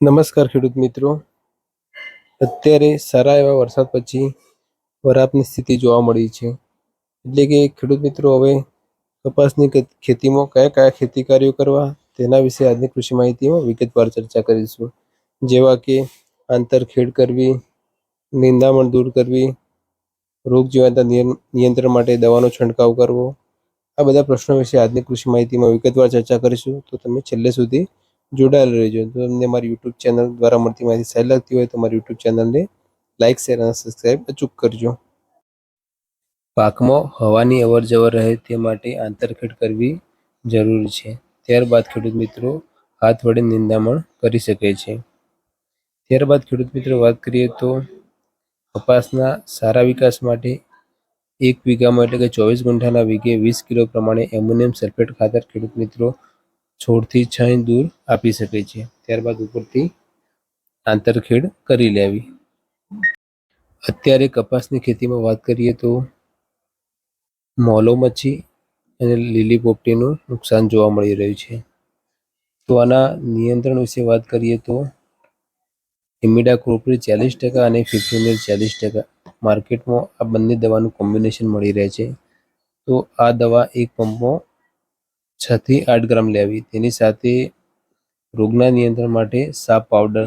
નમસ્કાર ખેડૂત મિત્રો. અત્યારે સારા એવા વરસાદ પછી વરાપની સ્થિતિ જોવા મળી છે. એટલે કે ખેડૂત મિત્રો, હવે કપાસની ખેતીમાં કયા કયા ખેતી કાર્યો કરવા તેના વિશે આજની કૃષિ માહિતીમાં વિગતવાર ચર્ચા કરીશું. જેવા કે આંતરખેડ કરવી, નિંદામણ દૂર કરવી, રોગ જીવાતા નિયંત્રણ માટે દવાનો છંટકાવ કરવો. આ બધા પ્રશ્નો વિશે આજની કૃષિ માહિતીમાં વિગતવાર ચર્ચા કરીશું. તો તમે છેલ્લે સુધી જોડાયેલ રહેજો. જો તમને મારી યુટ્યુબ ચેનલ દ્વારા મળતી માહિતી સારી લાગતી હોય તો મારી યુટ્યુબ ચેનલને લાઇક શેર અને સબસ્ક્રાઇબ અચૂક કરજો. પાકમાં હવાની અવર જવર રહે તે માટે આંતરખેડ કરવી જરૂરી છે. ત્યારબાદ ખેડૂત મિત્રો હાથ વડે નિંદામણ કરી શકે છે. ત્યારબાદ ખેડૂત મિત્રો વાત કરીએ તો કપાસના સારા વિકાસ માટે એક વીઘામાં એટલે કે ચોવીસ ગુંઠાના વીઘે વીસ કિલો પ્રમાણે એમોનિયમ સલ્ફેટ ખાતર ખેડૂત મિત્રો છોડથી છ દૂર આપી શકે છે. ત્યારબાદ ઉપરથી આંતરખેડ કરી લેવી. અત્યારે કપાસની ખેતીમાં વાત કરીએ તો મોલો મચ્છી અને લીલી પોપટીનું નુકસાન જોવા મળી રહ્યું છે. તો આના નિયંત્રણ વિશે વાત કરીએ તો ઇમિડા ક્રોપરી ચાલીસ ટકા અને ફિફ્ટીનેર ચાલીસ ટકા માર્કેટમાં આ બંને દવાનું કોમ્બિનેશન મળી રહે છે. તો આ દવા એક પંપમાં છ થી આઠ ગ્રામ લેવી. તેની સાથે રોગના નિયંત્રણ માટે સાપ પાવડર.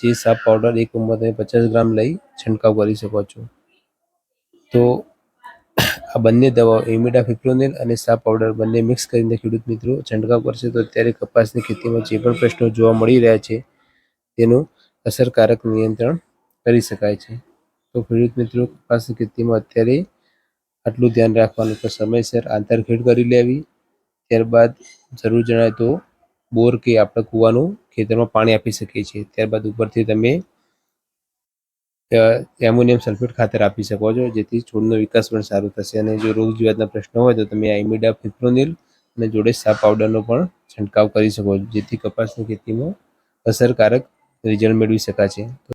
જે સાપ પાવડર એક ઉંમર તમે પચાસ ગ્રામ લઈ છંટકાવ કરી શકો છો. તો આ બંને દવાઓ એમિડા ફિપ્રોનિલ અને સાપ પાવડર બંને મિક્સ કરીને ખેડૂત મિત્રો છંટકાવ કરશે તો અત્યારે કપાસની ખેતીમાં જે પણ પ્રશ્નો જોવા મળી રહ્યા છે, તેનું અસરકારક નિયંત્રણ કરી શકાય છે. તો ખેડૂત મિત્રો, કપાસની ખેતીમાં અત્યારે આટલું ધ્યાન રાખવાનું કે સમયસર આંતરખેડ કરી લેવી. ત્યારબાદ જરૂર જણાય તો બોર કે આપણે કૂવાનું ખેતરમાં પાણી આપી શકીએ છીએ. ત્યારબાદ ઉપરથી તમે એમોનિયમ સલ્ફેટ ખાતર આપી શકો છો, જેથી છોડનો વિકાસ પણ સારો થશે અને જો રોગ જીવાતના પ્રશ્નો હોય તો તમે આઇમિડા ફિપ્રોનિલ અને જોડે સા પાવડરનો પણ છંટકાવ કરી શકો છો, જેથી કપાસની ખેતીમાં અસરકારક રિઝલ્ટ મેળવી શકાશે